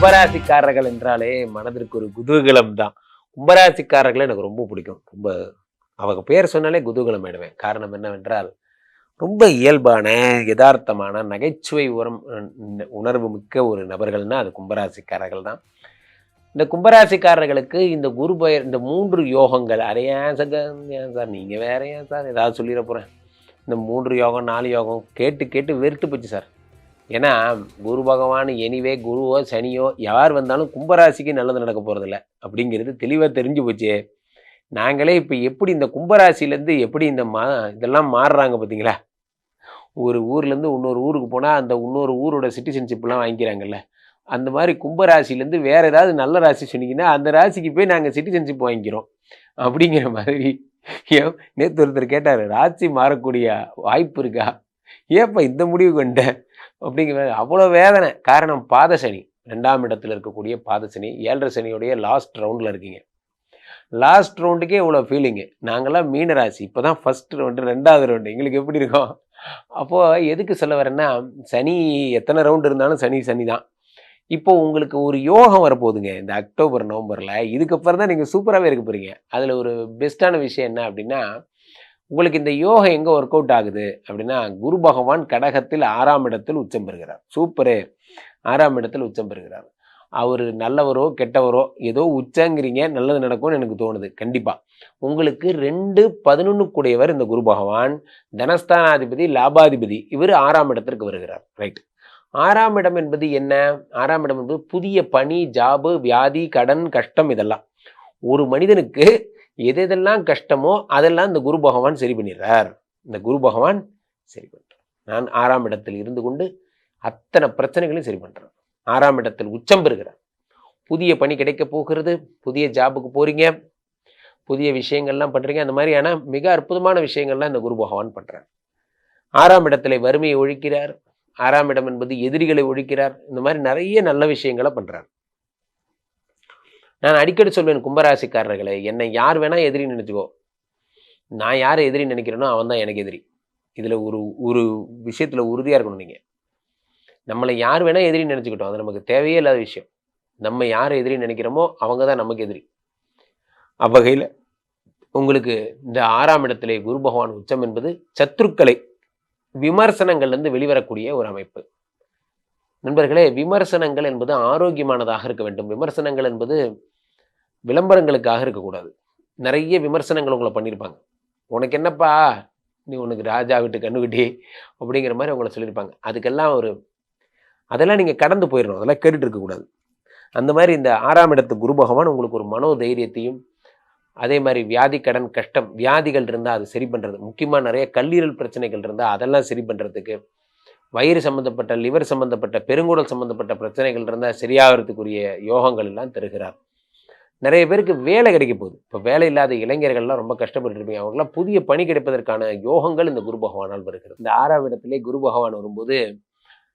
கும்பராசிக்காரர்கள் என்றாலே மனதிற்கு ஒரு குதூகலம் தான். கும்பராசிக்காரர்களை எனக்கு ரொம்ப பிடிக்கும். ரொம்ப அவங்க பேர் சொன்னாலே குதூகலம் ஆயிடுவேன். காரணம் என்னவென்றால் ரொம்ப இயல்பான யதார்த்தமான நகைச்சுவை உரம் உணர்வு மிக்க ஒரு நபர்கள்னா அது கும்பராசிக்காரர்கள் தான். இந்த கும்பராசிக்காரர்களுக்கு இந்த குரு பெயர் இந்த மூன்று யோகங்கள் அதை ஏன் சார் ஏன் சார் நீங்கள் வேற ஏன் சார் ஏதாவது சொல்லிட போகிறேன் இந்த மூன்று யோகம் நாலு யோகம் கேட்டு கேட்டு வெறுத்து போச்சு சார். ஏன்னா குரு பகவான் எனிவே குருவோ சனியோ யார் வந்தாலும் கும்பராசிக்கு நல்லது நடக்க போகிறதில்ல அப்படிங்கிறது தெளிவாக தெரிஞ்சு போச்சு. நாங்களே இப்போ எப்படி இந்த கும்பராசிலேருந்து எப்படி இந்த மா இதெல்லாம் மாறுறாங்க பார்த்தீங்களா ஒரு ஊர்லேருந்து இன்னொரு ஊருக்கு போனால் அந்த இன்னொரு ஊரோட சிட்டிசன்ஷிப்லாம் வாங்கிக்கிறாங்கல்ல. அந்த மாதிரி கும்பராசிலேருந்து வேறு ஏதாவது நல்ல ராசி சொன்னீங்கன்னா அந்த ராசிக்கு போய் நாங்கள் சிட்டிசன்ஷிப் வாங்கிக்கிறோம். அப்படிங்கிற மாதிரி. ஏன்? நேற்று ஒருத்தர் கேட்டார் ராசி மாறக்கூடிய வாய்ப்பு இருக்கா? ஏப்பா இந்த முடிவு கொண்டேன் அப்படிங்கிற அவ்வளோ வேதனை. காரணம் பாதசனி ரெண்டாம் இடத்துல இருக்கக்கூடிய பாதசனி ஏழரை சனியுடைய லாஸ்ட் ரவுண்டில் இருக்கீங்க. லாஸ்ட் ரவுண்டுக்கே இவ்வளோ ஃபீலிங்கு நாங்களாம் மீனராசி இப்போ தான் ஃபஸ்ட் ரவுண்டு ரெண்டாவது ரவுண்டு எங்களுக்கு எப்படி இருக்கும்? அப்போது எதுக்கு சொல்ல வரேன்னா சனி எத்தனை ரவுண்டு இருந்தாலும் சனி சனி தான். இப்போ உங்களுக்கு ஒரு யோகம் வரப்போகுதுங்க. இந்த அக்டோபர் நவம்பரில். இதுக்கப்புறம் தான் நீங்கள் சூப்பராகவே இருக்க போகிறீங்க அதில் ஒரு பெஸ்ட்டான விஷயம் என்ன அப்படின்னா உங்களுக்கு இந்த யோகம் எங்கே ஒர்க் அவுட் ஆகுது? அப்படின்னா குரு பகவான் கடகத்தில் ஆறாம் இடத்தில் உச்சம் பெறுகிறார். சூப்பரு. ஆறாம் இடத்தில் உச்சம் பெறுகிறார். அவர் நல்லவரோ கெட்டவரோ ஏதோ உச்சங்கிறீங்க நல்லது நடக்கும்னு எனக்கு தோணுது. கண்டிப்பாக உங்களுக்கு ரெண்டு பதினொன்று கூடியவர் இந்த குரு பகவான். தனஸ்தானாதிபதி லாபாதிபதி. இவர் ஆறாம் இடத்திற்கு வருகிறார். ரைட் ஆறாம் இடம் என்பது என்ன? ஆறாம் இடம் என்பது புதிய பணி ஜாபு வியாதி கடன் கஷ்டம் இதெல்லாம். ஒரு மனிதனுக்கு எது எதெல்லாம் கஷ்டமோ அதெல்லாம் இந்த குரு பகவான் சரி பண்ணிடுறார். இந்த குரு பகவான் சரி பண்ணுறார் நான் ஆறாம் இடத்தில் இருந்து கொண்டு அத்தனை பிரச்சனைகளையும் சரி பண்ணுறேன் ஆறாம் இடத்தில் உச்சம் பெறுகிறார். புதிய பணி கிடைக்க போகிறது. புதிய ஜாபுக்கு போகிறீங்க புதிய விஷயங்கள்லாம் பண்ணுறீங்க அந்த மாதிரியான மிக அற்புதமான விஷயங்கள்லாம் இந்த குரு பகவான் பண்ணுறார் ஆறாம் இடத்துல வறுமையை ஒழிக்கிறார். ஆறாம் இடம் என்பது எதிரிகளை ஒழிக்கிறார். இந்த மாதிரி நிறைய நல்ல விஷயங்களை பண்ணுறார் நான் அடிக்கடி சொல்வேன் கும்பராசிக்காரர்களை என்னை யார் வேணா எதிரி நினச்சிக்கோ. நான் யார் எதிரி நினைக்கிறேனோ அவன் தான் எனக்கு எதிரி. இதில் ஒரு ஒரு விஷயத்தில் உறுதியாக இருக்கணும் நீங்கள் நம்மளை யார் வேணா எதிரி நினச்சிக்கிட்டோம் அது நமக்கு தேவையே இல்லாத விஷயம். நம்ம யார் எதிரி நினைக்கிறோமோ அவங்க தான் நமக்கு எதிரி. அவ்வகையில் உங்களுக்கு இந்த ஆறாம் இடத்திலே குரு பகவான் உச்சம் என்பது சத்துருக்களை விமர்சனங்கள்லேருந்து வெளிவரக்கூடிய ஒரு அமைப்பு. நண்பர்களே விமர்சனங்கள் என்பது ஆரோக்கியமானதாக இருக்க வேண்டும். விமர்சனங்கள் என்பது விளம்பரங்களுக்காக இருக்கக்கூடாது. நிறைய விமர்சனங்கள் உங்களை பண்ணியிருப்பாங்க. உனக்கு என்னப்பா? நீ உனக்கு ராஜா விட்டு கண்ணுக்குட்டி அப்படிங்கிற மாதிரி உங்களை சொல்லியிருப்பாங்க. அதுக்கெல்லாம் ஒரு அதெல்லாம் நீங்கள் கடந்து போயிடணும். அதெல்லாம் கேட்டுட்டு இருக்கக்கூடாது. அந்த மாதிரி இந்த ஆறாம் இடத்து குரு பகவான் உங்களுக்கு ஒரு மனோ தைரியத்தையும் அதே மாதிரி வியாதி கடன் கஷ்டம் வியாதிகள் இருந்தால் அது சரி பண்ணுறது முக்கியமாக நிறைய கல்லீரல் பிரச்சனைகள் இருந்தால் அதெல்லாம் சரி பண்ணுறதுக்கு வயிறு சம்மந்தப்பட்ட லிவர் சம்மந்தப்பட்ட பெருங்குடல் சம்மந்தப்பட்ட பிரச்சனைகள் இருந்தால் சரியாகிறதுக்குரிய யோகங்கள் எல்லாம் தருகிறார். நிறைய பேருக்கு வேலை கிடைக்க போகுது. இப்போ வேலை இல்லாத இளைஞர்கள்லாம் ரொம்ப கஷ்டப்பட்டு இருப்பீங்க. அவங்களாம் புதிய பணி கிடைப்பதற்கான யோகங்கள் இந்த குரு பகவானால் வருகிறது. இந்த ஆறாம் இடத்துலேயே குரு பகவான் வரும்போது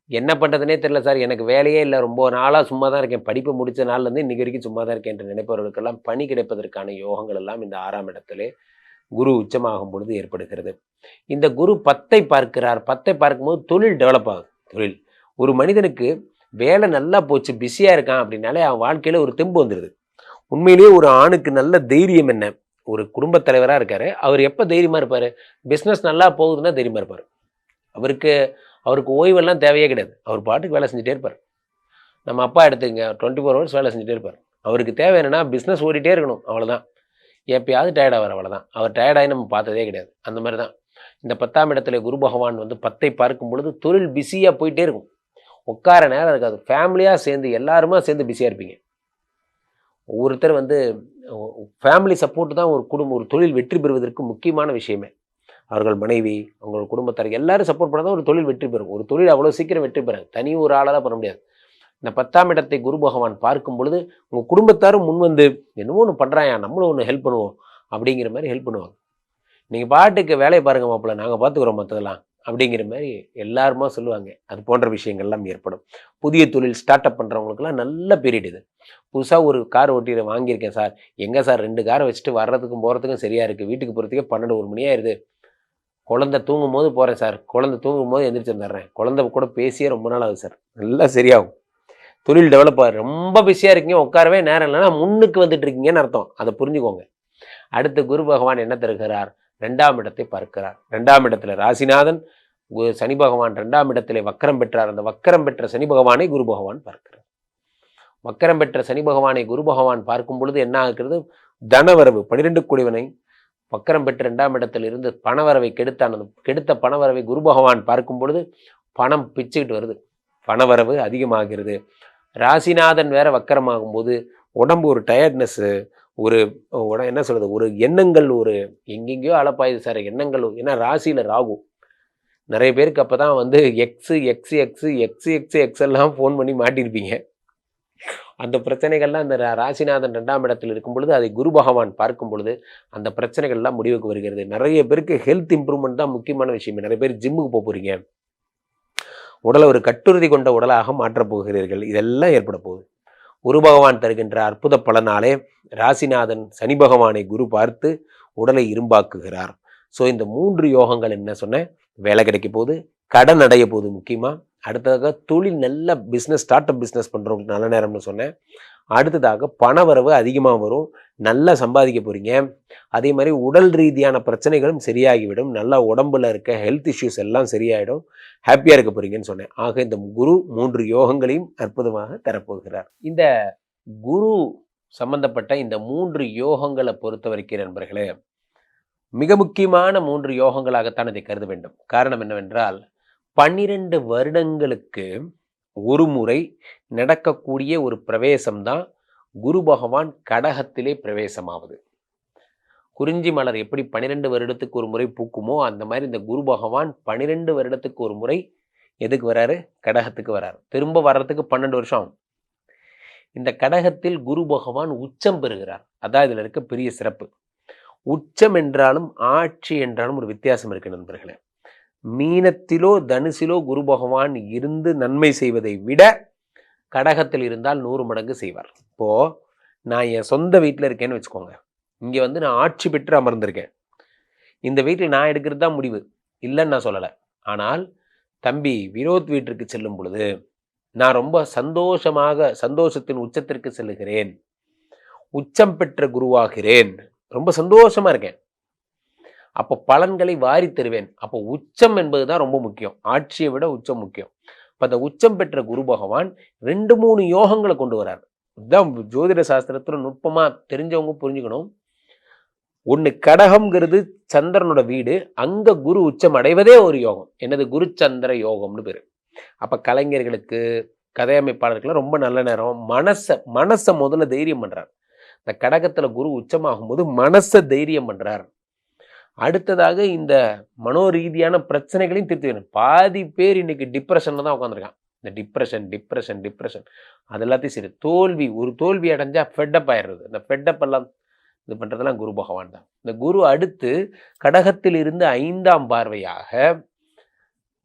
என்ன பண்ணுறதுனே தெரில சார். எனக்கு வேலையே இல்லை. ரொம்ப நாளாக சும்மா தான் இருக்கேன். படிப்பு முடித்த நாள்லேருந்து இன்றைக்கி வரைக்கும் சும்மா தான் இருக்கேன் என்று நினைப்பவர்களுக்கெல்லாம் பணி கிடைப்பதற்கான யோகங்கள் எல்லாம் இந்த ஆறாம் இடத்திலே குரு உச்சமாகும் பொழுது ஏற்படுகிறது. இந்த குரு பத்தை பார்க்கிறார். பத்தை பார்க்கும்போது தொழில் டெவலப் ஆகுது. தொழில். ஒரு மனிதனுக்கு வேலை நல்லா போச்சு பிஸியாக இருக்கான் அப்படின்னாலே அவன் வாழ்க்கையில் ஒரு தெம்பு வந்துடுது உண்மையிலேயே ஒரு ஆணுக்கு நல்ல தைரியம் என்ன? ஒரு குடும்பத் தலைவராக இருக்கார். அவர் எப்போ தைரியமாக இருப்பார்? பிஸ்னஸ் நல்லா போகுதுன்னா தைரியமாக இருப்பார். அவருக்கு அவருக்கு ஓய்வெல்லாம் தேவையே கிடையாது. அவர் பாட்டுக்கு வேலை செஞ்சுட்டே இருப்பார். நம்ம அப்பா எடுத்துங்க டுவெண்ட்டி ஃபோர் ஹவர்ஸ் வேலை செஞ்சுட்டே இருப்பார். அவருக்கு தேவை என்னென்னா பிஸ்னஸ் ஓடிட்டே இருக்கணும். அவ்வளோதான் எப்பயாவது டயர்ட் ஆவார் அவ்வளோதான் அவர் டயர்டாகி நம்ம பார்த்ததே கிடையாது. அந்த மாதிரி தான் இந்த பத்தாம் இடத்துல குரு பகவான் வந்து பத்தை பார்க்கும் பொழுது தொழில் பிஸியாக போயிட்டே இருக்கும். உட்கார நேரம் இருக்காது. ஃபேமிலியாக சேர்ந்து எல்லாருமா சேர்ந்து பிஸியாக இருப்பீங்க. ஒவ்வொருத்தர் வந்து ஃபேமிலி சப்போர்ட் தான் ஒரு குடும்பம் ஒரு தொழில் வெற்றி பெறுவதற்கு முக்கியமான விஷயமே. அவர்கள் மனைவி அவங்களோட குடும்பத்தார் எல்லாரும் சப்போர்ட் பண்ணால் தான் ஒரு தொழில் வெற்றி பெறும். ஒரு தொழில் அவ்வளோ சீக்கிரம் வெற்றி பெறாது. தனி ஒரு ஆளாக தான் பண்ண முடியாது. இந்த பத்தாம் இடத்தை குரு பகவான் பார்க்கும் பொழுது உங்கள் குடும்பத்தாரும் முன் வந்து என்னமோ ஒன்று பண்ணுறாயா நம்மளும் ஒன்று ஹெல்ப் பண்ணுவோம் அப்படிங்கிற மாதிரி ஹெல்ப் பண்ணுவாங்க. நீங்கள் பாட்டுக்கு வேலையை பாருங்க மாப்பிள்ள நாங்கள் பார்த்துக்குறோம் மற்றதெல்லாம் அப்படிங்கிற மாதிரி எல்லாருமா சொல்லுவாங்க. அது போன்ற விஷயங்கள்லாம் ஏற்படும். புதிய தொழில் ஸ்டார்ட் அப் பண்ணுறவங்களுக்குலாம் நல்ல பீரியட் இது. புதுசாக ஒரு கார் ஓட்டியில் வாங்கியிருக்கேன் சார். எங்கே சார் ரெண்டு காரை வச்சுட்டு வர்றதுக்கும் போகிறதுக்கும் சரியாக இருக்குது வீட்டுக்கு போகிறதுக்கே பன்னெண்டு ஒரு மணி ஆயிடுது குழந்தை தூங்கும் போது போகிறேன் சார். குழந்தை தூங்கும் போது எந்திரிச்சு வந்துடுறேன். குழந்தை கூட பேசியே ரொம்ப நாள் ஆகுது சார். நல்லா சரியாகும். தொழில் டெவலப் ஆகுது ரொம்ப பிஸியாக இருக்கீங்க. உட்காரவே நேரம் இல்லைன்னா முன்னுக்கு வந்துட்டு இருக்கீங்கன்னு அர்த்தம். அதை புரிஞ்சுக்கோங்க. அடுத்து குரு பகவான் என்ன தருகிறார்? ரெண்டாம் இடத்தை பார்க்கிறார். ரெண்டாம் இடத்துல ராசிநாதன் கு- சனி பகவான் ரெண்டாம் இடத்திலே வக்கரம் பெற்றார். அந்த வக்கரம் பெற்ற சனி பகவானை குரு பகவான் பார்க்கிறார். வக்கரம் பெற்ற சனி பகவானை குரு பகவான் பார்க்கும் பொழுது என்ன ஆகிறது? தனவரவு பனிரெண்டு குடிவனை வக்கரம் பெற்ற ரெண்டாம் இடத்தில் இருந்து பணவரவை கெடுத்தான். அந்த கெடுத்த பணவரவை குரு பகவான் பார்க்கும் பொழுது பணம் பிச்சுக்கிட்டு வருது. பணவரவு அதிகமாகிறது. ராசிநாதன் வேற வக்கரமாகும் போது உடம்பு ஒரு டயர்ட்னஸ்ஸு ஒரு என்ன சொல்கிறது ஒரு எண்ணங்கள் ஒரு எங்கெங்கேயோ அளப்பாயுது சார் எண்ணங்கள். ஏன்னா ராசியில் ராகு. நிறைய பேருக்கு அப்போ தான் வந்து X X X X X X எல்லாம் ஃபோன் பண்ணி மாட்டியிருப்பீங்க அந்த பிரச்சனைகள்லாம் இந்த ரா- ராசிநாதன் ரெண்டாம் இடத்தில் இருக்கும் பொழுது அதை குரு பகவான் பார்க்கும் பொழுது அந்த பிரச்சனைகள்லாம் முடிவுக்கு வருகிறது. நிறைய பேருக்கு ஹெல்த் இம்ப்ரூவ்மெண்ட் தான் முக்கியமான விஷயம். நிறைய பேர் ஜிம்முக்கு போக போகிறீங்க உடலை ஒரு கட்டுறுதி கொண்ட உடலாக மாற்றப் போகிறீர்கள். இதெல்லாம் ஏற்பட போகுது. குரு பகவான் தருகின்ற அற்புத பலனாலே ராசிநாதன் சனி பகவானை குரு பார்த்து உடலை இரும்பாக்குகிறார். ஸோ இந்த மூன்று யோகங்கள் என்ன சொன்னேன் வேலை கிடைக்க போகுது கடன் அடைய போகுது முக்கியமாக அடுத்ததாக தொழில் நல்ல பிஸ்னஸ் ஸ்டார்ட் அப் பிஸ்னஸ் பண்ணுறவங்களுக்கு நல்ல நேரம்னு சொன்னேன். அடுத்ததாக பணவரவு அதிகமாக வரும். நல்லா சம்பாதிக்க போகிறீங்க அதே மாதிரி உடல் ரீதியான பிரச்சனைகளும் சரியாகிவிடும். நல்லா உடம்புல இருக்க ஹெல்த் இஷ்யூஸ் எல்லாம் சரியாயிடும். ஹாப்பியாக இருக்க போகிறீங்கன்னு சொன்னேன். ஆக இந்த குரு மூன்று யோகங்களையும் அற்புதமாக தரப்போகிறார். இந்த குரு சம்பந்தப்பட்ட இந்த மூன்று யோகங்களை பொறுத்த வரைக்கும் நண்பர்களே மிக முக்கியமான மூன்று யோகங்களாகத்தான் இதை கருத வேண்டும். காரணம் என்னவென்றால் பன்னிரண்டு வருடங்களுக்கு ஒரு முறை நடக்கக்கூடிய ஒரு பிரவேசம்தான் குரு பகவான் கடகத்திலே பிரவேசமாவது. குறிஞ்சி மலர் எப்படி பன்னிரெண்டு வருடத்துக்கு ஒரு முறை பூக்குமோ அந்த மாதிரி இந்த குரு பகவான் பன்னிரெண்டு வருடத்துக்கு ஒரு முறை எதுக்கு வராரு? கடகத்துக்கு வராரு. திரும்ப வர்றதுக்கு பன்னெண்டு வருஷம் ஆகும். இந்த கடகத்தில் குரு பகவான் உச்சம் பெறுகிறார். அதான் இதில் இருக்க பெரிய சிறப்பு. உச்சம் என்றாலும் ஆட்சி என்றாலும் ஒரு வித்தியாசம் இருக்கு நண்பர்களே. மீனத்திலோ தனுசிலோ குரு பகவான் இருந்து நன்மை செய்வதை விட கடகத்தில் இருந்தால் நூறு மடங்கு செய்வார். இப்போ நான் என் சொந்த வீட்டில் இருக்கேன்னு வச்சுக்கோங்க. இங்கே வந்து நான் ஆட்சி பெற்று அமர்ந்திருக்கேன். இந்த வீட்டில் நான் எடுக்கிறது தான் முடிவு. இல்லைன்னு நான் சொல்லலை. ஆனால் தம்பி வினோத் வீட்டிற்கு செல்லும் பொழுது நான் ரொம்ப சந்தோஷமாக சந்தோஷத்தின் உச்சத்திற்கு செல்லுகிறேன். உச்சம் பெற்ற குருவாகிறேன். ரொம்ப சந்தோஷமாக இருக்கேன். அப்போ பலன்களை வாரி தருவேன். அப்போ உச்சம் என்பது தான் ரொம்ப முக்கியம். ஆட்சியை விட உச்சம் முக்கியம். இப்போ அந்த உச்சம் பெற்ற குரு பகவான் ரெண்டு மூணு யோகங்களை கொண்டு வரார். இதுதான் ஜோதிட சாஸ்திரத்தில் நுட்பமாக தெரிஞ்சவங்க புரிஞ்சுக்கணும். ஒன்று கடகம்ங்கிறது சந்திரனோட வீடு. அங்கே குரு உச்சம் அடைவதே ஒரு யோகம். என்னது? குரு சந்திர யோகம்னு பேர். அப்போ கலைஞர்களுக்கு கதையமைப்பாளர்களுக்கு ரொம்ப நல்ல நேரம். மனசை மனசை முதல்ல தைரியம் பண்ணுறார் இந்த கடகத்தில் குரு உச்சமாகும் போது மனசை தைரியம் பண்ணுறார் அடுத்ததாக இந்த மனோரீதியான பிரச்சனைகளையும் தீர்த்து வேணும் பாதி பேர் இன்னைக்கு டிப்ரெஷனில் தான் உட்காந்துருக்கான் இந்த டிப்ரெஷன் டிப்ரெஷன் டிப்ரெஷன் அது எல்லாத்தையும் சரி தோல்வி ஒரு தோல்வி அடைஞ்சால் ஃபெட்டப் ஆயிடுறது. இந்த ஃபெட்டப் எல்லாம் இது பண்ணுறதெல்லாம் குரு பகவான் தான். இந்த குரு அடுத்து கடகத்தில் இருந்து ஐந்தாம் பார்வையாக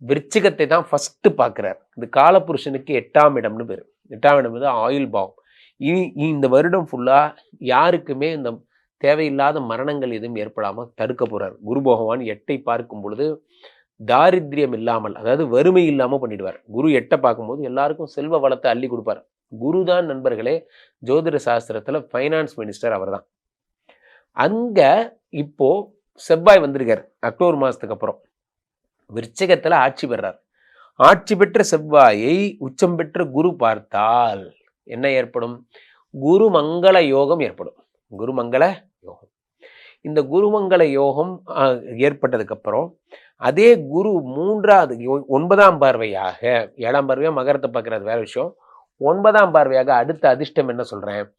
விருச்சிகத்தை தான் ஃபஸ்ட்டு பார்க்குறார். இது காலபுருஷனுக்கு எட்டாம் இடம்னு பேர். எட்டாம் இடம் வந்து ஆயுள் பாவம். இனி இந்த வருடம் ஃபுல்லாக யாருக்குமே இந்த தேவையில்லாத மரணங்கள் எதுவும் ஏற்படாமல் தடுக்க போகிறார் குரு பகவான் எட்டை பார்க்கும் பொழுது தாரித்ரியம் இல்லாமல் அதாவது வறுமை இல்லாமல் பண்ணிடுவார். குரு எட்டை பார்க்கும்போது எல்லாருக்கும் செல்வ வளத்தை அள்ளி கொடுப்பார். குரு தான் நண்பர்களே ஜோதிட சாஸ்திரத்தில் ஃபைனான்ஸ் மினிஸ்டர் அவர் தான் அங்கே இப்போது செவ்வாய் வந்திருக்கார் அக்டோபர் மாதத்துக்கு அப்புறம். விருச்சகத்தில் ஆட்சி பெறார். ஆட்சி பெற்ற செவ்வாயை உச்சம் பெற்ற குரு பார்த்தால் என்ன ஏற்படும்? குரு மங்கள யோகம் ஏற்படும். குருமங்கள மங்கள இந்த குருமங்கள யோகம் ஏற்பட்டதுக்கப்புறம் அதே குரு மூன்றாவது யோ- ஒன்பதாம் பார்வையாக ஏழாம் பார்வையாக மகரத்தை பார்க்குறது வேற விஷயம். ஒன்பதாம் பார்வையாக அடுத்த அதிர்ஷ்டம் என்ன சொல்கிறேன்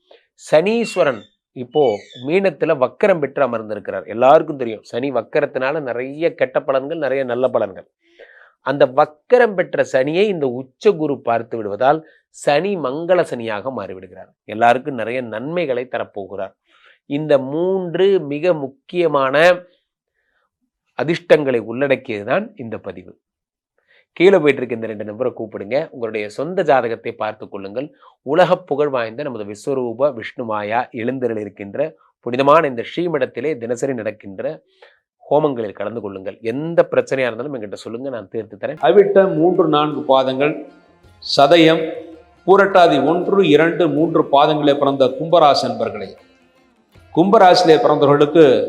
சனீஸ்வரன் இப்போ மீனத்துல வக்கரம் பெற்று அமர்ந்திருக்கிறார். எல்லாருக்கும் தெரியும். சனி வக்கரத்தினால நிறைய கெட்ட பலன்கள் நிறைய நல்ல பலன்கள். அந்த வக்கரம் பெற்ற சனியை இந்த உச்ச குரு பார்த்து விடுவதால் சனி மங்கள சனியாக மாறிவிடுகிறார். எல்லாருக்கும் நிறைய நன்மைகளை தரப்போகிறார். இந்த மூன்று மிக முக்கியமான அதிர்ஷ்டங்களை உள்ளடக்கியது தான் இந்த பதிவு. கீழே போயிட்டு இருக்க இந்த ரெண்டு நம்பரை கூப்பிடுங்க. உங்களுடைய சொந்த ஜாதகத்தை பார்த்து கொள்ளுங்கள். உலக புகழ் வாய்ந்த நமது விஸ்வரூப விஷ்ணுமாயா எழுந்தரில் இருக்கின்ற புனிதமான இந்த ஸ்ரீமடத்திலே தினசரி நடக்கின்ற ஹோமங்களில் கலந்து கொள்ளுங்கள். எந்த பிரச்சனையாக இருந்தாலும் எங்கிட்ட சொல்லுங்க நான் தீர்த்து தரேன். அவிட்ட மூன்று நான்கு பாதங்கள் சதயம் பூரட்டாதி ஒன்று இரண்டு மூன்று பாதங்களே பிறந்த கும்பராசி கும்பராசிலே பிறந்தவர்களுக்கு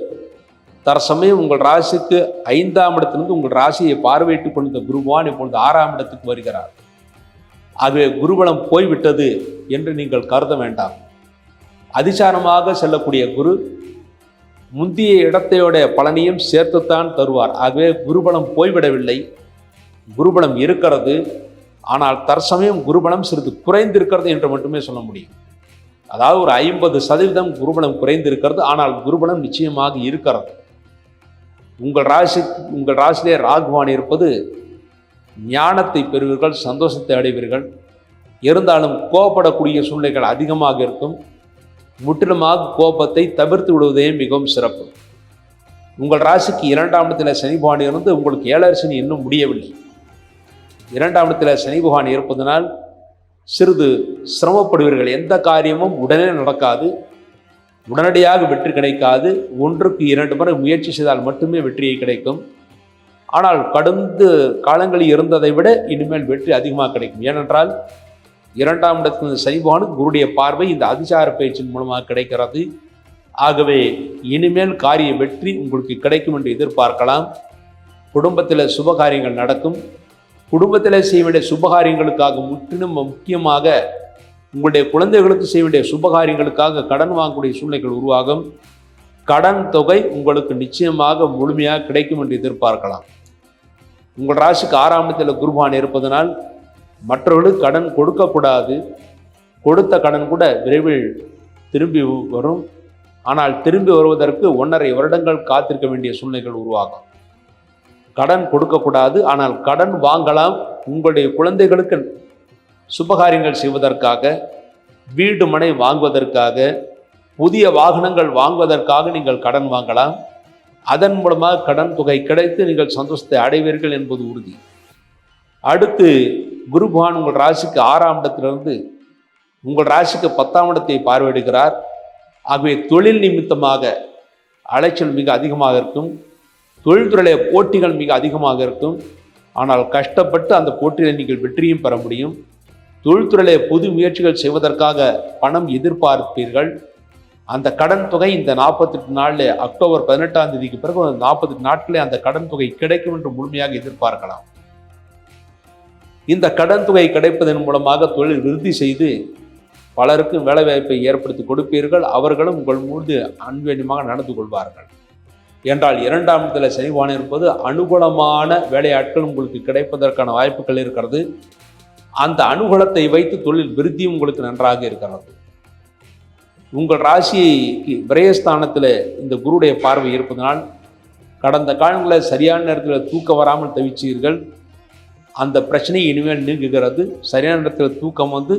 தற்சமயம் உங்கள் ராசிக்கு ஐந்தாம் இடத்திலிருந்து உங்கள் ராசியை பார்வையிட்டுக் கொண்ட குருவான் இப்பொழுது ஆறாம் இடத்துக்கு வருகிறார். ஆகவே குருபலம் போய்விட்டது என்று நீங்கள் கருத வேண்டாம். அதிசாரமாக செல்லக்கூடிய குரு முந்திய இடத்தையோட பலனையும் சேர்த்துத்தான் தருவார். ஆகவே குருபலம் போய்விடவில்லை. குருபலம் இருக்கிறது. ஆனால் தற்சமயம் குருபலம் சிறிது குறைந்திருக்கிறது என்று மட்டுமே சொல்ல முடியும். அதாவது ஒரு ஐம்பது சதவீதம் குருபலம் குறைந்திருக்கிறது. ஆனால் குருபலம் நிச்சயமாக இருக்கிறது. உங்கள் ராசி உங்கள் ராசியிலே ராகுவான் இருப்பது ஞானத்தை பெறுவீர்கள் சந்தோஷத்தை அடைவீர்கள். இருந்தாலும் கோபப்படக்கூடிய சூழ்நிலைகள் அதிகமாக இருக்கும். முற்றிலுமாக கோபத்தை தவிர்த்து விடுவதே மிகவும் சிறப்பு. உங்கள் ராசிக்கு இரண்டாம் இடத்தில் சனி பகவான் இருந்து உங்களுக்கு ஏழரசனி இன்னும் முடியவில்லை. இரண்டாம் இடத்தில் சனி பகவான் இருப்பதனால் சிறிது சிரமப்படுவீர்கள். எந்த காரியமும் உடனே நடக்காது. உடனடியாக வெற்றி கிடைக்காது. ஒன்றுக்கு இரண்டு முறை முயற்சி செய்தால் மட்டுமே வெற்றியை கிடைக்கும். ஆனால் கடந்த காலங்களில் இருந்ததை விட இனிமேல் வெற்றி அதிகமாக கிடைக்கும். ஏனென்றால் இரண்டாம் இடத்தில் சனி குருடைய பார்வை இந்த அதிசார பயிற்சியின் மூலமாக கிடைக்கிறது. ஆகவே இனிமேல் காரிய வெற்றி உங்களுக்கு கிடைக்கும் என்று எதிர்பார்க்கலாம். குடும்பத்தில் சுபகாரியங்கள் நடக்கும். குடும்பத்தில் செய்ய வேண்டிய சுபகாரியங்களுக்காக முற்றிலும் முக்கியமாக உங்களுடைய குழந்தைகளுக்கு செய்ய வேண்டிய சுபகாரியங்களுக்காக கடன் வாங்கக்கூடிய சூழ்நிலைகள் உருவாகும். கடன் தொகை உங்களுக்கு நிச்சயமாக முழுமையாக கிடைக்கும் என்று எதிர்பார்க்கலாம். உங்கள் ராசிக்கு ஆறாம் இடத்தில் குருபான் இருப்பதனால் மற்றவர்களுக்கு கடன் கொடுக்கக்கூடாது. கொடுத்த கடன் கூட விரைவில் திரும்பி வரும். ஆனால் திரும்பி வருவதற்கு ஒன்றரை வருடங்கள் காத்திருக்க வேண்டிய சூழ்நிலைகள் உருவாகும். கடன் கொடுக்கக்கூடாது. ஆனால் கடன் வாங்கலாம். உங்களுடைய குழந்தைகளுக்கு சுபகாரியங்கள் செய்வதற்காக வீடு மனை வாங்குவதற்காக புதிய வாகனங்கள் வாங்குவதற்காக நீங்கள் கடன் வாங்கலாம். அதன் மூலமாக கடன் தொகை கிடைத்து நீங்கள் சந்தோஷத்தை அடைவீர்கள் என்பது உறுதி. அடுத்து குரு பகவான் உங்கள் ராசிக்கு ஆறாம் இடத்திலிருந்து உங்கள் ராசிக்கு பத்தாம் இடத்தை பார்வையிடுகிறார். ஆகவே தொழில் நிமித்தமாக அலைச்சல் மிக அதிகமாக இருக்கும். தொழில்துறையில போட்டிகள் மிக அதிகமாக இருக்கும். ஆனால் கஷ்டப்பட்டு அந்த போட்டியில் நீங்கள் வெற்றியும் பெற முடியும். தொழில்துறையில புது முயற்சிகள் செய்வதற்காக பணம் எதிர்பார்ப்பீர்கள். அந்த கடன் தொகை இந்த நாற்பத்தெட்டு நாளில் அக்டோபர் பதினெட்டாம் தேதிக்கு பிறகு நாற்பத்தெட்டு நாட்களே அந்த கடன் தொகை கிடைக்கும் என்று முழுமையாக எதிர்பார்க்கலாம். இந்த கடன் தொகை கிடைப்பதன் மூலமாக தொழில் விருத்தி செய்து பலருக்கும் வேலைவாய்ப்பை ஏற்படுத்தி கொடுப்பீர்கள். அவர்களும் உங்கள் மீது அன்பியமாக நடந்து கொள்வார்கள். என்றால் இரண்டாம் இடத்துல சனிவான இருப்பது அனுகூலமான வேலையாட்கள் உங்களுக்கு கிடைப்பதற்கான வாய்ப்புகள் இருக்கிறது. அந்த அனுகூலத்தை வைத்து தொழில் விருத்தியும் உங்களுக்கு நன்றாக இருக்கிறது. உங்கள் ராசிக்கு விரயஸ்தானத்தில் இந்த குருடைய பார்வை இருப்பதனால் கடந்த காலங்களில் சரியான நேரத்தில் தூக்கம் வராமல் தவிச்சீர்கள். அந்த பிரச்சனை இனிமேல் நீங்குகிறது. சரியான நேரத்தில் தூக்கம் வந்து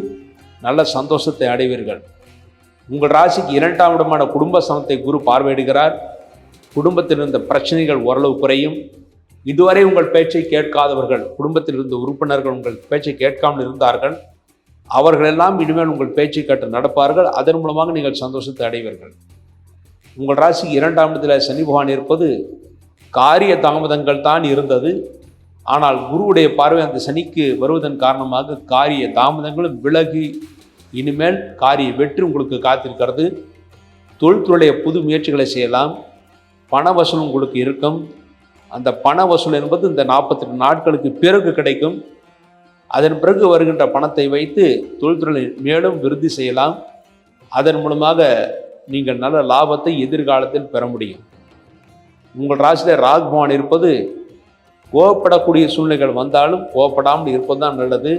நல்ல சந்தோஷத்தை அடைவீர்கள். உங்கள் ராசிக்கு இரண்டாம் இடமான குடும்ப சமத்தை குரு பார்வையிடுகிறார். குடும்பத்தில் இருந்த பிரச்சனைகள் ஓரளவு குறையும். இதுவரை உங்கள் பேச்சை கேட்காதவர்கள் குடும்பத்தில் இருந்த உறுப்பினர்கள் உங்கள் பேச்சை கேட்காமல் இருந்தார்கள். அவர்களெல்லாம் இனிமேல் உங்கள் பேச்சை கேட்டு நடப்பார்கள். அதன் மூலமாக நீங்கள் சந்தோஷத்தை அடைவீர்கள். உங்கள் ராசி இரண்டாம் இடத்துல சனி பகவான் இருப்பது காரிய தாமதங்கள் தான் இருந்தது. ஆனால் குருவுடைய பார்வை அந்த சனிக்கு வருவதன் காரணமாக காரிய தாமதங்களும் விலகி இனிமேல் காரிய வெற்றி உங்களுக்கு காத்திருக்கிறது. தொழில்துறைய புது முயற்சிகளை செய்யலாம். பண வசூல் உங்களுக்கு இருக்கும். அந்த பண வசூல் என்பது இந்த நாற்பத்தெட்டு நாட்களுக்கு பிறகு கிடைக்கும். அதன் பிறகு வருகின்ற பணத்தை வைத்து தொழில்துறை மேலும் விருத்தி செய்யலாம். அதன் மூலமாக நீங்கள் நல்ல லாபத்தை எதிர்காலத்தில் பெற முடியும். உங்கள் ராசியில் ராகுமான் இருப்பது கோவப்படக்கூடிய சூழ்நிலைகள் வந்தாலும் கோவப்படாமல் இருப்பது தான் நல்லது.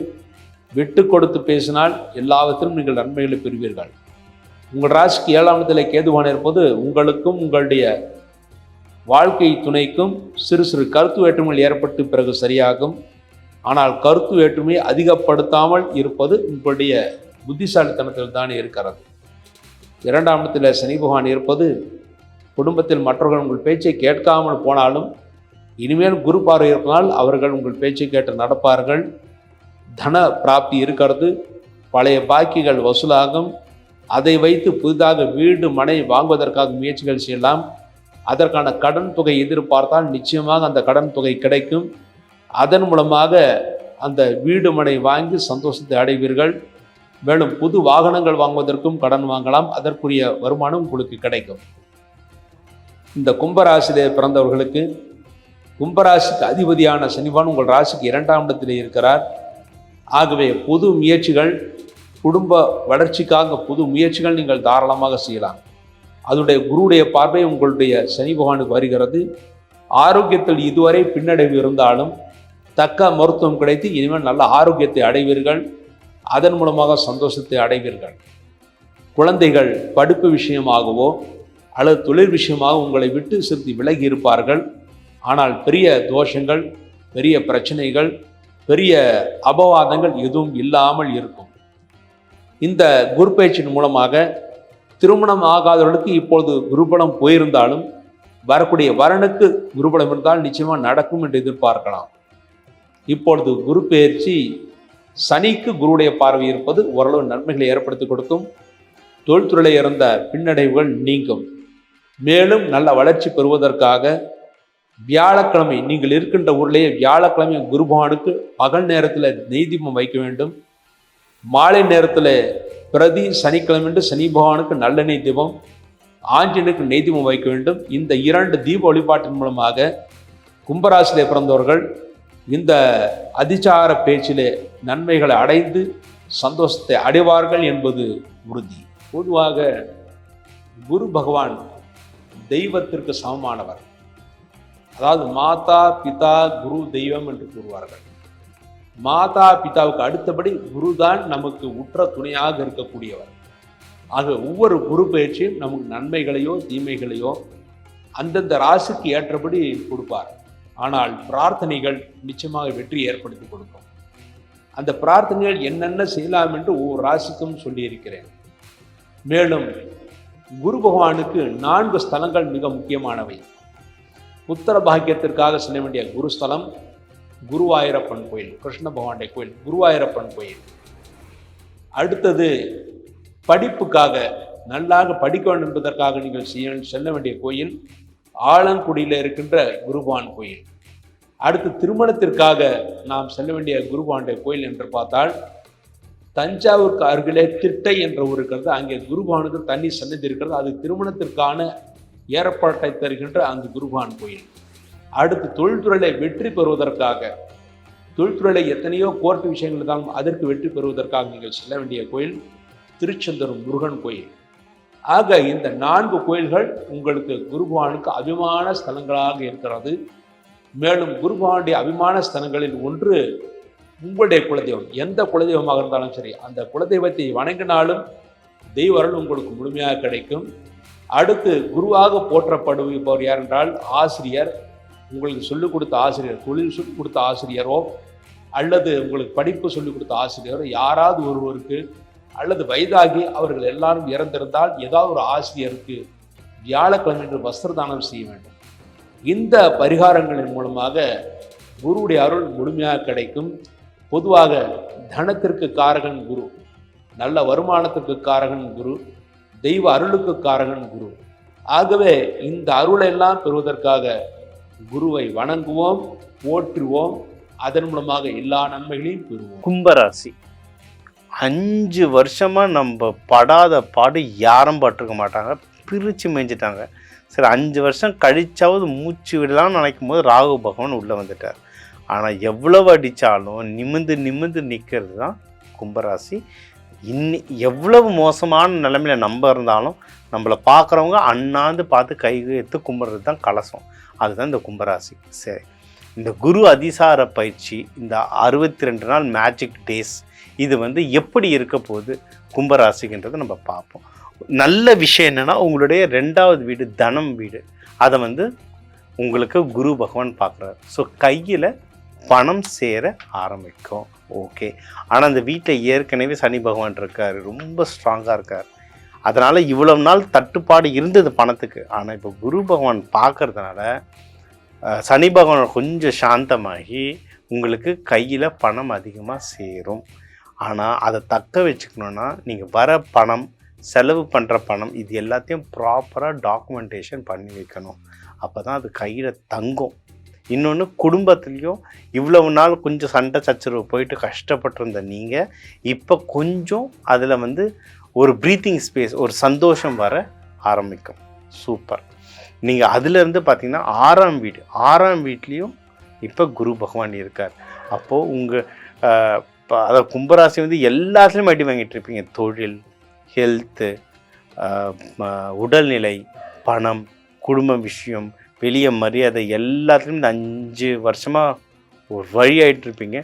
விட்டு கொடுத்து பேசினால் எல்லாவற்றிலும் நீங்கள் நன்மைகளை பெறுவீர்கள். உங்கள் ராசிக்கு ஏழாம் இடத்தில் கேதுவான இருப்பது உங்களுக்கும் உங்களுடைய வாழ்க்கை துணைக்கும் சிறு சிறு கருத்து வேற்றுமைகள் ஏற்பட்டு பிறகு சரியாகும். ஆனால் கருத்து வேற்றுமையை அதிகப்படுத்தாமல் இருப்பது உங்களுடைய புத்திசாலித்தனத்தில் தான் இருக்கிறது. இரண்டாம் இடத்தில் சனி பகவான் இருப்பது குடும்பத்தில் மற்றவர்கள் உங்கள் பேச்சை கேட்காமல் போனாலும் இனிமேல் குரு பார்வை இருப்பதால் அவர்கள் உங்கள் பேச்சை கேட்டு நடப்பார்கள். தன பிராப்தி இருக்கிறது பழைய பாக்கிகள் வசூலாகும். அதை வைத்து புதிதாக வீடு மனை வாங்குவதற்காக முயற்சிகள் செய்யலாம். அதற்கான கடன் தொகை எதிர்பார்த்தால் நிச்சயமாக அந்த கடன் தொகை கிடைக்கும். அதன் மூலமாக அந்த வீடு மனை வாங்கி சந்தோஷத்தை அடைவீர்கள். மேலும் புது வாகனங்கள் வாங்குவதற்கும் கடன் வாங்கலாம். அதற்குரிய வருமானம் உங்களுக்கு கிடைக்கும். இந்த கும்பராசியிலே பிறந்தவர்களுக்கு கும்பராசிக்கு அதிபதியான சனிவான் உங்கள் ராசிக்கு இரண்டாம் இடத்தில் இருக்கிறார். ஆகவே புது முயற்சிகள் குடும்ப வளர்ச்சிக்காக புது முயற்சிகள் நீங்கள் தாராளமாக செய்யலாம். அதனுடைய குருடைய பார்வை உங்களுடைய சனி பகவானுக்கு வருகிறது. ஆரோக்கியத்தில் இதுவரை பின்னடைவு இருந்தாலும் தக்க மருத்துவம் கிடைத்து இனிமேல் நல்ல ஆரோக்கியத்தை அடைவீர்கள். அதன் மூலமாக சந்தோஷத்தை அடைவீர்கள். குழந்தைகள் படிப்பு விஷயமாகவோ அல்லது தொழில் விஷயமாக உங்களை விட்டு சிறிது விலகி இருப்பார்கள். ஆனால் பெரிய தோஷங்கள் பெரிய பிரச்சனைகள் பெரிய அபவாதங்கள் எதுவும் இல்லாமல் இருக்கும். இந்த குரு பயிற்சியின் மூலமாக திருமணம் ஆகாதவர்களுக்கு இப்பொழுது குருபலம் போயிருந்தாலும் வரக்கூடிய வரனுக்கு குருபலம் இருந்தால் நிச்சயமாக நடக்கும் என்று எதிர்பார்க்கலாம். இப்பொழுது குரு பெயர்ச்சி சனிக்கு குருவுடைய பார்வை இருப்பது ஓரளவு நன்மைகளை ஏற்படுத்தி கொடுக்கும். தொழில்துறையில் இருந்த பின்னடைவுகள் நீங்கும். மேலும் நல்ல வளர்ச்சி பெறுவதற்காக வியாழக்கிழமை நீங்கள் இருக்கின்ற ஊர்லேயே வியாழக்கிழமை குருபகவானுக்கு பகல் நேரத்தில் நெய்தீபம் வைக்க வேண்டும். மாலை நேரத்தில் பிரதி சனிக்கிழமை சனி பகவானுக்கு நல்லெண்ணெய் தீபம் ஆஞ்சனுக்கு நெய் தீபம் வைக்க வேண்டும். இந்த இரண்டு தீப வழிபாட்டின் மூலமாக கும்பராசிலே பிறந்தவர்கள் இந்த அதிச்சார பேச்சிலே நன்மைகளை அடைந்து சந்தோஷத்தை அடைவார்கள் என்பது உறுதி. பொதுவாக குரு பகவான் தெய்வத்திற்கு சமமானவர். அதாவது மாதா பிதா குரு தெய்வம் என்று கூறுவார்கள். மாதா பிதாவுக்கு அடுத்தபடி குரு தான் நமக்கு உற்ற துணையாக இருக்கக்கூடியவர். ஆக ஒவ்வொரு குரு பயிற்சியும் நமக்கு நன்மைகளையோ தீமைகளையோ அந்தந்த ராசிக்கு ஏற்றபடி கொடுப்பார். ஆனால் பிரார்த்தனைகள் நிச்சயமாக வெற்றி ஏற்படுத்தி கொடுக்கும். அந்த பிரார்த்தனைகள் என்னென்ன செய்யலாம் என்று ஒவ்வொரு ராசிக்கும் சொல்லியிருக்கிறேன். மேலும் குரு பகவானுக்கு நான்கு ஸ்தலங்கள் மிக முக்கியமானவை. புத்திர பாக்கியத்திற்காக செல்ல வேண்டிய குருஸ்தலம் குருவாயூரப்பன் கோயில் கிருஷ்ண பகவானுடைய கோயில் குருவாயூரப்பன் கோயில். அடுத்தது படிப்புக்காக நல்லாக படிக்க வேண்டும் என்பதற்காக நீங்கள் செய்ய செல்ல வேண்டிய கோயில் ஆலங்குடியில் இருக்கின்ற குருபான் கோயில். அடுத்து திருமணத்திற்காக நாம் செல்ல வேண்டிய குருபானுடைய கோயில் என்று பார்த்தால் தஞ்சாவூருக்கு அருகிலே திட்டை என்ற ஊர் இருக்கிறது. அங்கே குருபானுக்கு தண்ணி சன்னதி இருக்கிறது. அது திருமணத்திற்கான ஏற்பாட்டை தருகின்ற அந்த குருபான் கோயில். அடுத்து தொழில்துறையில வெற்றி பெறுவதற்காக தொழில்துறையில எத்தனையோ கோர்ட்டு விஷயங்கள் தான் அதற்கு வெற்றி பெறுவதற்காக நீங்கள் செல்ல வேண்டிய கோயில் திருச்செந்தூர் முருகன் கோயில். ஆக இந்த நான்கு கோயில்கள் உங்களுக்கு குருபவானுக்கு அபிமான ஸ்தலங்களாக இருக்கிறது. மேலும் குருபவானுடைய அபிமான ஸ்தலங்களில் ஒன்று உங்களுடைய குலதெய்வம். எந்த குலதெய்வமாக இருந்தாலும் சரி அந்த குலதெய்வத்தை வணங்கினாலும் தெய்வ அருள் உங்களுக்கு முழுமையாக கிடைக்கும். அடுத்து குருவாக போற்றப்படுபவர் யார் என்றால் ஆசிரியர் உங்களுக்கு சொல்லிக் கொடுத்த ஆசிரியர் தொழில் சொல்லிக் கொடுத்த ஆசிரியரோ அல்லது உங்களுக்கு படிப்பு சொல்லிக் கொடுத்த ஆசிரியரோ யாராவது ஒருவருக்கு அல்லது வயதாகி அவர்கள் எல்லாரும் இறந்திருந்தால் ஏதாவது ஒரு ஆசிரியருக்கு வியாழக்கிழமை என்று வஸ்திரதானம் செய்ய வேண்டும். இந்த பரிகாரங்களின் மூலமாக குருவுடைய அருள் முழுமையாக கிடைக்கும். பொதுவாக தனத்திற்கு காரகன் குரு நல்ல வருமானத்துக்கு காரகன் குரு தெய்வ அருளுக்கு காரகன் குரு. ஆகவே இந்த அருளை எல்லாம் பெறுவதற்காக குருவை வணங்குவோம் போற்றுவோம் அதன் மூலமாக எல்லா நன்மைகளையும் பெறுவோம். கும்பராசி. அஞ்சு வருஷமாக நம்ம படாத பாடு யாரும் பட்டிருக்க மாட்டாங்க. பிரித்து மேய்ஞ்சிட்டாங்க. சரி அஞ்சு வருஷம் கழிச்சாவது மூச்சு விடலாம்னு நினைக்கும் போது ராகு பகவான் உள்ளே வந்துட்டார். ஆனால் எவ்வளவு அடித்தாலும் நிமிந்து நிமிந்து நிற்கிறது தான் கும்பராசி. இன்னி எவ்வளவு மோசமான நிலைமையில நம்ம இருந்தாலும் நம்மளை பார்க்குறவங்க அண்ணாந்து பார்த்து கை எடுத்து கும்பிட்றது தான் கலசம். அதுதான் இந்த கும்பராசி. சரி. இந்த குரு அதிசார பயிற்சி இந்த அறுபத்தி ரெண்டு நாள் மேஜிக் டேஸ் இது வந்து எப்படி இருக்க போகுது கும்பராசிக்குன்றதை நம்ம பார்ப்போம். நல்ல விஷயம் என்னென்னா உங்களுடைய ரெண்டாவது வீடு தனம் வீடு. அதை வந்து உங்களுக்கு குரு பகவான் பார்க்குறாரு. ஸோ கையில் பணம் சேர ஆரம்பிக்கும். ஓகே ஆனால் அந்த வீட்டில் ஏற்கனவே சனி பகவான் இருக்கார். ரொம்ப ஸ்ட்ராங்காக இருக்கார். அதனால் இவ்வளவு நாள் தட்டுப்பாடு இருந்தது பணத்துக்கு. ஆனால் இப்போ குரு பகவான் பார்க்கறதுனால சனி பகவான் கொஞ்சம் சாந்தமாகி உங்களுக்கு கையில் பணம் அதிகமாக சேரும். ஆனால் அதை தக்க வச்சுக்கணுன்னா நீங்கள் வர பணம் செலவு பண்ணுற பணம் இது எல்லாத்தையும் ப்ராப்பராக டாக்குமெண்டேஷன் பண்ணி வைக்கணும். அப்போ தான் அது கையில் தங்கும். இன்னொன்று குடும்பத்துலேயும் இவ்வளவு நாள் கொஞ்சம் சண்டை சச்சரவு போயிட்டு கஷ்டப்பட்டிருந்த நீங்கள் இப்போ கொஞ்சம் அதில் வந்து ஒரு ப்ரீத்திங் ஸ்பேஸ் ஒரு சந்தோஷம் வர ஆரம்பிக்கும். சூப்பர் நீங்கள் அதுலேருந்து பார்த்தீங்கன்னா ஆறாம் வீடு ஆறாம் வீட்லேயும் இப்போ குரு பகவான் இருக்கார். அப்போது உங்கள் அதாவது கும்பராசி வந்து எல்லாத்துலேயும் அடி வாங்கிட்டு இருப்பீங்க. தொழில் ஹெல்த்து உடல்நிலை பணம் குடும்ப விஷயம் வெளிய மரியாதை எல்லாத்துலேயும் இந்த அஞ்சு வருஷமாக ஒரு வழி ஆகிட்டுருப்பீங்க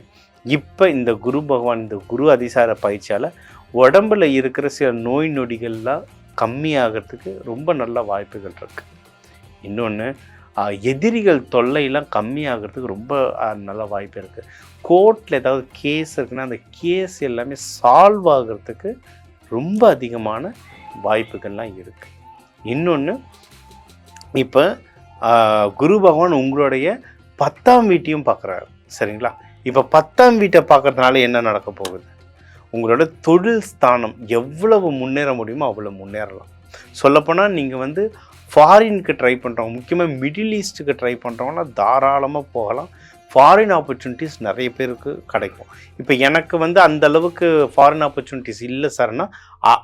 இப்போ இந்த குரு பகவான் இந்த குரு அதிசார பயிற்சியால் உடம்புல இருக்கிற சில நோய் நொடிகள்லாம் கம்மியாகிறதுக்கு ரொம்ப நல்ல வாய்ப்புகள் இருக்குது இன்னொன்று எதிரிகள் தொல்லையெல்லாம் கம்மியாகிறதுக்கு ரொம்ப நல்ல வாய்ப்பு இருக்குது கோர்ட்டில் ஏதாவது கேஸ் இருக்குன்னா அந்த கேஸ் எல்லாமே சால்வ் ஆகிறதுக்கு ரொம்ப அதிகமான வாய்ப்புகள்லாம் இருக்குது இன்னொன்று இப்போ குரு பகவான் உங்களுடைய பத்தாம் வீட்டையும் பார்க்குறாரு சரிங்களா? இப்போ பத்தாம் வீட்டை பார்க்கறதுனால என்ன நடக்க போகுது? உங்களோட தொழில் ஸ்தானம் எவ்வளவு முன்னேற முடியுமோ அவ்வளோ முன்னேறலாம். சொல்லப்போனால் நீங்கள் வந்து ஃபாரினுக்கு ட்ரை பண்ணுறவங்க முக்கியமாக மிடில் ஈஸ்ட்டுக்கு ட்ரை பண்ணுறவங்கன்னா தாராளமாக போகலாம். ஃபாரின் ஆப்பர்ச்சுனிட்டிஸ் நிறைய பேருக்கு கிடைக்கும். இப்போ எனக்கு வந்து அந்த அளவுக்கு ஃபாரின் ஆப்பர்ச்சுனிட்டிஸ் இல்லை சார்னா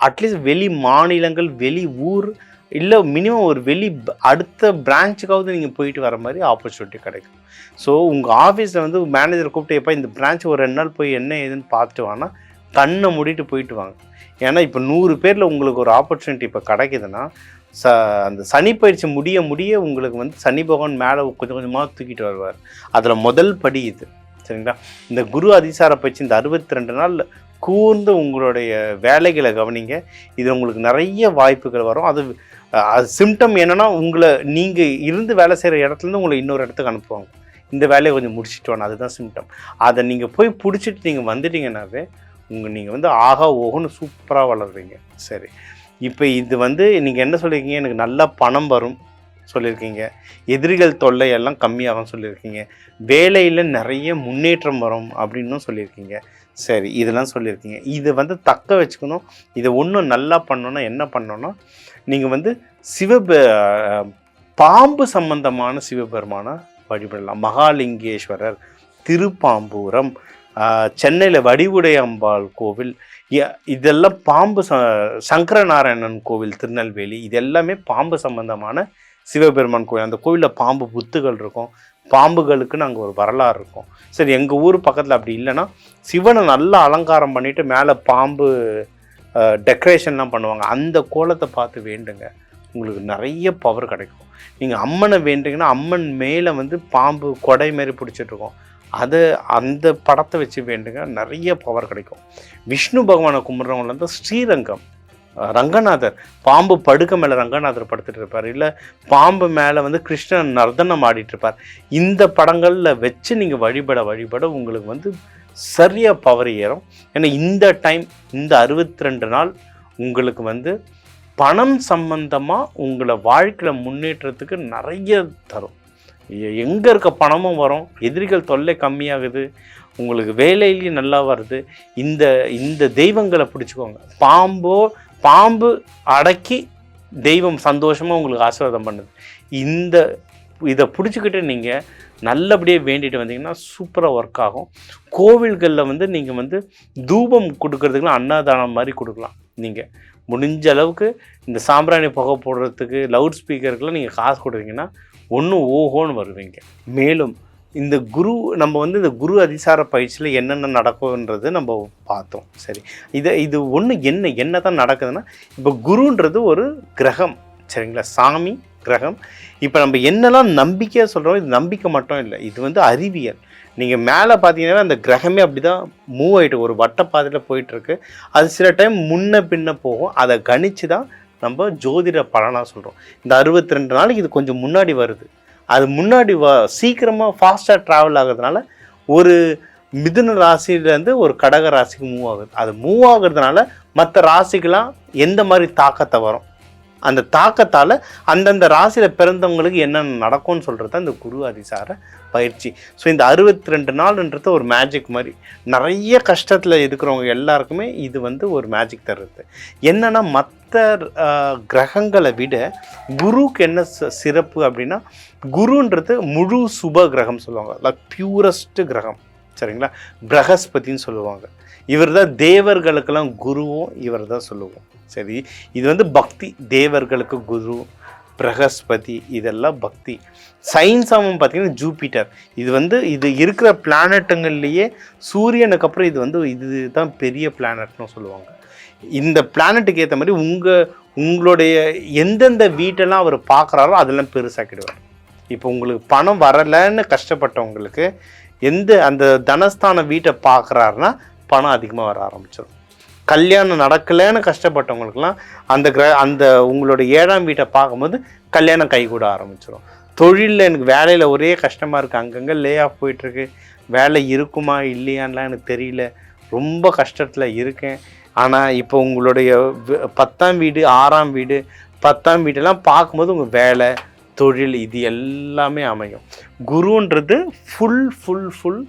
அட்லீஸ்ட் வெளி மாநிலங்கள் வெளி ஊர் இல்லை மினிமம் ஒரு வெளி அடுத்த பிரான்ச்சுக்காவது நீங்கள் போயிட்டு வர மாதிரி ஆப்பர்ச்சுனிட்டி கிடைக்கும். ஸோ உங்கள் ஆஃபீஸில் வந்து மேனேஜர் கூப்பிட்டு எப்போ இந்த பிரான்ச் ஒரு ரெண்டு நாள் போய் என்ன ஏதுன்னு பார்த்துட்டு வாங்கன்னா கண்ணை மூடிட்டு போயிட்டு வாங்க. ஏன்னா இப்போ நூறு பேரில் உங்களுக்கு ஒரு ஆப்பர்ச்சுனிட்டி இப்போ கிடைக்குதுன்னா ச அந்த சனி பயிற்சி முடிய முடிய உங்களுக்கு வந்து சனி பகவான் மேலே கொஞ்சம் கொஞ்சமாக தூக்கிட்டு வருவார். அதில் முதல் படி இது. சரிங்களா? இந்த குரு அதிசார பயிற்சி இந்த அறுபத்தி ரெண்டு நாள் கூர்ந்து உங்களுடைய வேலைகளை கவனிங்க. இது உங்களுக்கு நிறைய வாய்ப்புகள் வரும். அது அது சிம்டம் என்னென்னா உங்களை நீங்கள் இருந்து வேலை செய்கிற இடத்துலேருந்து உங்களை இன்னொரு இடத்துக்கு அனுப்புவாங்க. இந்த வேலையை கொஞ்சம் முடிச்சுட்டு வாங்க. அதுதான் சிம்டம் அதை நீங்கள் போய் பிடிச்சிட்டு நீங்கள் வந்துட்டீங்கன்னாவே உங்கள் நீங்கள் வந்து ஆகா ஓகோன்னு சூப்பராக வளருவீங்க சரி. இப்போ இது வந்து நீங்கள் என்ன சொல்லியிருக்கீங்க எனக்கு நல்லா பணம் வரும் சொல்லியிருக்கீங்க எதிரிகள் தொல்லை எல்லாம் கம்மியாகும் சொல்லியிருக்கீங்க வேலையில் நிறைய முன்னேற்றம் வரும் அப்படின்னும் சொல்லியிருக்கீங்க சரி இதெல்லாம் சொல்லியிருக்கீங்க இதை வந்து தக்க வச்சுக்கணும். இதை ஒன்றும் நல்லா பண்ணணும்னா என்ன பண்ணணும்னா நீங்கள் வந்து சிவ பாம்பு சம்பந்தமான சிவபெருமானை வழிபடலாம். மகாலிங்கேஸ்வரர் திருப்பாம்பூரம் சென்னையில் வடிவுடை அம்பாள் கோவில் இதெல்லாம் பாம்பு ச சங்கரநாராயணன் கோவில் திருநெல்வேலி இது எல்லாமே பாம்பு சம்பந்தமான சிவபெருமான் கோவில். அந்த கோவிலில் பாம்பு புத்துகள் இருக்கும். பாம்புகளுக்குன்னு அங்கே ஒரு வரலாறு இருக்கும். சரி எங்கள் ஊர் பக்கத்தில் அப்படி இல்லைன்னா சிவனை நல்லா அலங்காரம் பண்ணிட்டு மேலே பாம்பு டெக்கரேஷன்லாம் பண்ணுவாங்க. அந்த கோலத்தை பார்த்து வேண்டுங்க. உங்களுக்கு நிறைய பவர் கிடைக்கும். நீங்கள் அம்மனை வேண்டுங்கன்னா அம்மன் மேலே வந்து பாம்பு கொடை மாரி பிடிச்சிட்டு இருக்கும். அதை அந்த படத்தை வச்சு வேண்டுங்க நிறைய பவர் கிடைக்கும். விஷ்ணு பகவானை கும்பிட்றவங்க வந்து ஸ்ரீரங்கம் ரங்கநாதர். பாம்பு படுக்க மேலே ரங்கநாதர் படுத்துட்டு இருப்பார். இல்லை பாம்பு மேலே வந்து கிருஷ்ணன் நர்தனம் ஆடிட்டு இருப்பார். இந்த படங்களில் வச்சு நீங்கள் வழிபட வழிபட உங்களுக்கு வந்து சரியாக பவர் ஏறும். ஏன்னா இந்த டைம் இந்த அறுபத்தி ரெண்டு நாள் உங்களுக்கு வந்து பணம் சம்பந்தமாக உங்களை வாழ்க்கையில் முன்னேற்றத்துக்கு நிறைய தரும். எங்கே இருக்க பணமும் வரும். எதிரிகள் தொல்லை கம்மியாகுது. உங்களுக்கு வேலையிலையும் நல்லா வருது. இந்த இந்த தெய்வங்களை பிடிச்சிக்கோங்க. பாம்போ பாம்பு அடக்கி தெய்வம் சந்தோஷமாக உங்களுக்கு ஆசீர்வாதம் பண்ணுது. இந்த இதை பிடிச்சிக்கிட்டு நீங்கள் நல்லபடியாக வேண்டிட்டு வந்தீங்கன்னா சூப்பராக ஒர்க் ஆகும். கோவில்களில் வந்து நீங்கள் வந்து தூபம் கொடுக்கறதுக்குலாம் அன்னதானம் மாதிரி கொடுக்கலாம். நீங்கள் முடிஞ்ச அளவுக்கு இந்த சாம்பிராணி புகை போடுறதுக்கு லவுட் ஸ்பீக்கருக்குலாம் நீங்கள் காசு கொடுறீங்கன்னா ஒன்றும் ஓஹோன்னு வருவீங்க. மேலும் இந்த குரு நம்ம வந்து இந்த குரு அதிசார பயிற்சியில் என்னென்ன நடக்கும்ன்றது நம்ம பார்த்தோம். சரி. இதை இது ஒன்று என்ன என்ன தான் நடக்குதுன்னா இப்போ குருன்றது ஒரு கிரகம். சரிங்களா? சாமி கிரகம். இப்போ நம்ம என்னெல்லாம் நம்பிக்கையாக சொல்கிறோம் இது நம்பிக்கை மட்டும் இல்லை. இது வந்து அறிவியல். நீங்கள் மேலே பார்த்தீங்கன்னா அந்த கிரகமே அப்படி தான் மூவ் ஆகிட்டு ஒரு வட்ட பாதையில் போயிட்டுருக்கு. அது சில டைம் முன்ன பின்ன போகும். அதை கணித்து தான் நம்ம ஜோதிட பலனாக சொல்கிறோம் இந்த அறுபத்தி ரெண்டு நாளைக்கு இது கொஞ்சம் முன்னாடி வருது. அது முன்னாடி வ சீக்கிரமாக ஃபாஸ்ட்டாக ட்ராவல் ஆகுறதுனால ஒரு மிதுன ராசியிலேருந்து ஒரு கடக ராசிக்கு மூவ் ஆகுது. அது மூவ் ஆகுறதுனால மற்ற ராசிக்கெலாம் எந்த மாதிரி தாக்கத்தை வரும்? அந்த தாக்கத்தால் அந்தந்த ராசியில் பிறந்தவங்களுக்கு என்னென்ன நடக்கும்னு சொல்கிறது அந்த குரு அதிசார பயிற்சி. ஸோ இந்த அறுபத்தி ரெண்டு நாள்ன்றது ஒரு மேஜிக் மாதிரி. நிறைய கஷ்டத்தில் இருக்கிறவங்க எல்லாருக்குமே இது வந்து ஒரு மேஜிக் தருது என்னென்னா மற்ற கிரகங்களை விட குருவுக்கு என்ன ச- சிறப்பு அப்படின்னா குருன்றது முழு சுப கிரகம் சொல்லுவாங்க. லைக் பியூரஸ்ட் கிரகம். சரிங்களா? பிரகஸ்பதின்னு சொல்லுவாங்க. இவர் தான் தேவர்களுக்கெல்லாம் குருவும் இவர் தான் சொல்லுவோம். சரி இது வந்து பக்தி. தேவர்களுக்கு குரு பிரகஸ்பதி இதெல்லாம் பக்தி. சயின்ஸ் அவன் பார்த்தீங்கன்னா ஜூபிட்டர் இது வந்து இது இருக்கிற பிளானட்டுங்கள்லேயே சூரியனுக்கு அப்புறம் இது வந்து இதுதான் பெரிய பிளானட்னு சொல்லுவாங்க. இந்த பிளானட்டுக்கு ஏற்ற மாதிரி உங்கள் உங்களுடைய எந்தெந்த வீட்டெல்லாம் அவர் பார்க்குறாரோ அதெல்லாம் பெருசாக்கிடுவார் இப்போ உங்களுக்கு பணம் வரலைன்னு கஷ்டப்பட்டவங்களுக்கு எந்த அந்த தனஸ்தான வீட்டை பார்க்குறாருன்னா பணம் அதிகமாக வர ஆரம்பிச்சிடும் கல்யாணம் நடக்கலைன்னு கஷ்டப்பட்டவங்களுக்குலாம் அந்த கிர அந்த உங்களோட ஏழாம் வீட்டை பார்க்கும்போது கல்யாணம் கைகூட ஆரம்பிச்சிடும் தொழிலில் எனக்கு வேலையில் ஒரே கஷ்டமாக இருக்குது அங்கங்கே லே ஆஃப் போயிட்டுருக்கு. வேலை இருக்குமா இல்லையான்லாம் எனக்கு தெரியல. ரொம்ப கஷ்டத்தில் இருக்கேன். ஆனால் இப்போ உங்களுடைய பத்தாம் வீடு ஆறாம் வீடு பத்தாம் வீடெல்லாம் பார்க்கும்போது உங்கள் வேலை தொழில் இது எல்லாமே அமையும். குருன்றது ஃபுல் ஃபுல் ஃபுல்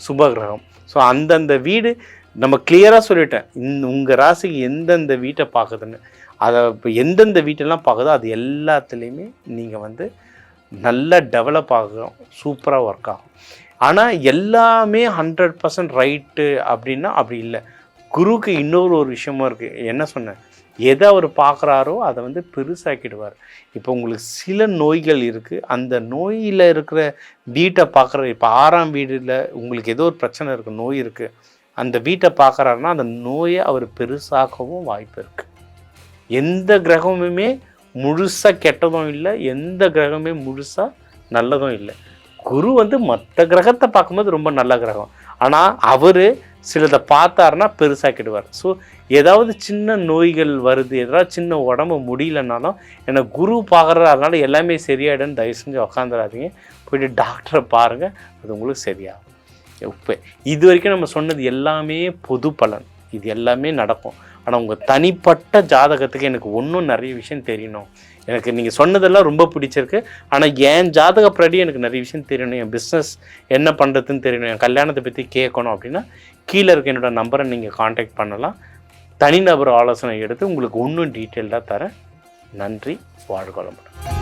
சுபகிரகம் ஸோ அந்தந்த வீடு நம்ம கிளியராக சொல்லிட்டேன். இந்த உங்கள் ராசிக்கு எந்தெந்த வீட்டை பார்க்குதுன்னு அதை இப்போ எந்தெந்த வீட்டெல்லாம் பார்க்குதோ அது எல்லாத்துலேயுமே நீங்கள் வந்து நல்லா டெவலப் ஆகும் சூப்பராக ஒர்க் ஆகும். ஆனால் எல்லாமே ஹண்ட்ரட் பர்சன்ட் ரைட்டு அப்படின்னா அப்படி இல்லை. குருவுக்கு இன்னொரு ஒரு விஷயமும் இருக்குது என்ன சொன்னேன்? எதை அவர் பார்க்குறாரோ அதை வந்து பெருசாக்கிடுவார். இப்போ உங்களுக்கு சில நோய்கள் இருக்குது அந்த நோயில் இருக்கிற வீட்டை பார்க்குற இப்போ ஆறாம் வீடில் உங்களுக்கு ஏதோ ஒரு பிரச்சனை இருக்குது நோய் இருக்குது அந்த வீட்டை பார்க்குறாருன்னா அந்த நோயை அவர் பெருசாகவும் வாய்ப்பு இருக்குது எந்த கிரகமுமே முழுசாக கெட்டதும் இல்லை எந்த கிரகமே முழுசாக நல்லதும் இல்லை. குரு வந்து மற்ற கிரகத்தை பார்க்கும்போது ரொம்ப நல்ல கிரகம். ஆனால் அவர் சிலதை பார்த்தாருன்னா பெருசாக்கிடுவார். ஸோ ஏதாவது சின்ன நோய்கள் வருது ஏதாவது சின்ன உடம்பு முடியலனாலும் என்னை குரு பார்க்குறாரு அதனால் எல்லாமே சரியாயிடுன்னு தயவு செஞ்சு உக்காந்துடாதீங்க போயிட்டு டாக்டரை பாருங்கள் அது உங்களுக்கு சரியாகும். இப்போ இது வரைக்கும் நம்ம சொன்னது எல்லாமே பொது பலன். இது எல்லாமே நடக்கும். ஆனால் உங்கள் தனிப்பட்ட ஜாதகத்துக்கு எனக்கு ஒன்றும் நிறைய விஷயம் தெரியணும். எனக்கு நீங்கள் சொன்னதெல்லாம் ரொம்ப பிடிச்சிருக்கு. ஆனால் என் ஜாதகப்படி எனக்கு நிறைய விஷயம் தெரியணும். என் பிஸ்னஸ் என்ன பண்ணுறதுன்னு தெரியணும். என் கல்யாணத்தை பற்றி கேட்கணும் அப்படின்னா கீழே இருக்க என்னோட நம்பரை நீங்கள் காண்டாக்ட் பண்ணலாம். தனிநபர் ஆலோசனை எடுத்து உங்களுக்கு ஒன்றும் டீட்டெயில்டாக தரேன். நன்றி. வாழ்க வளமுடன்.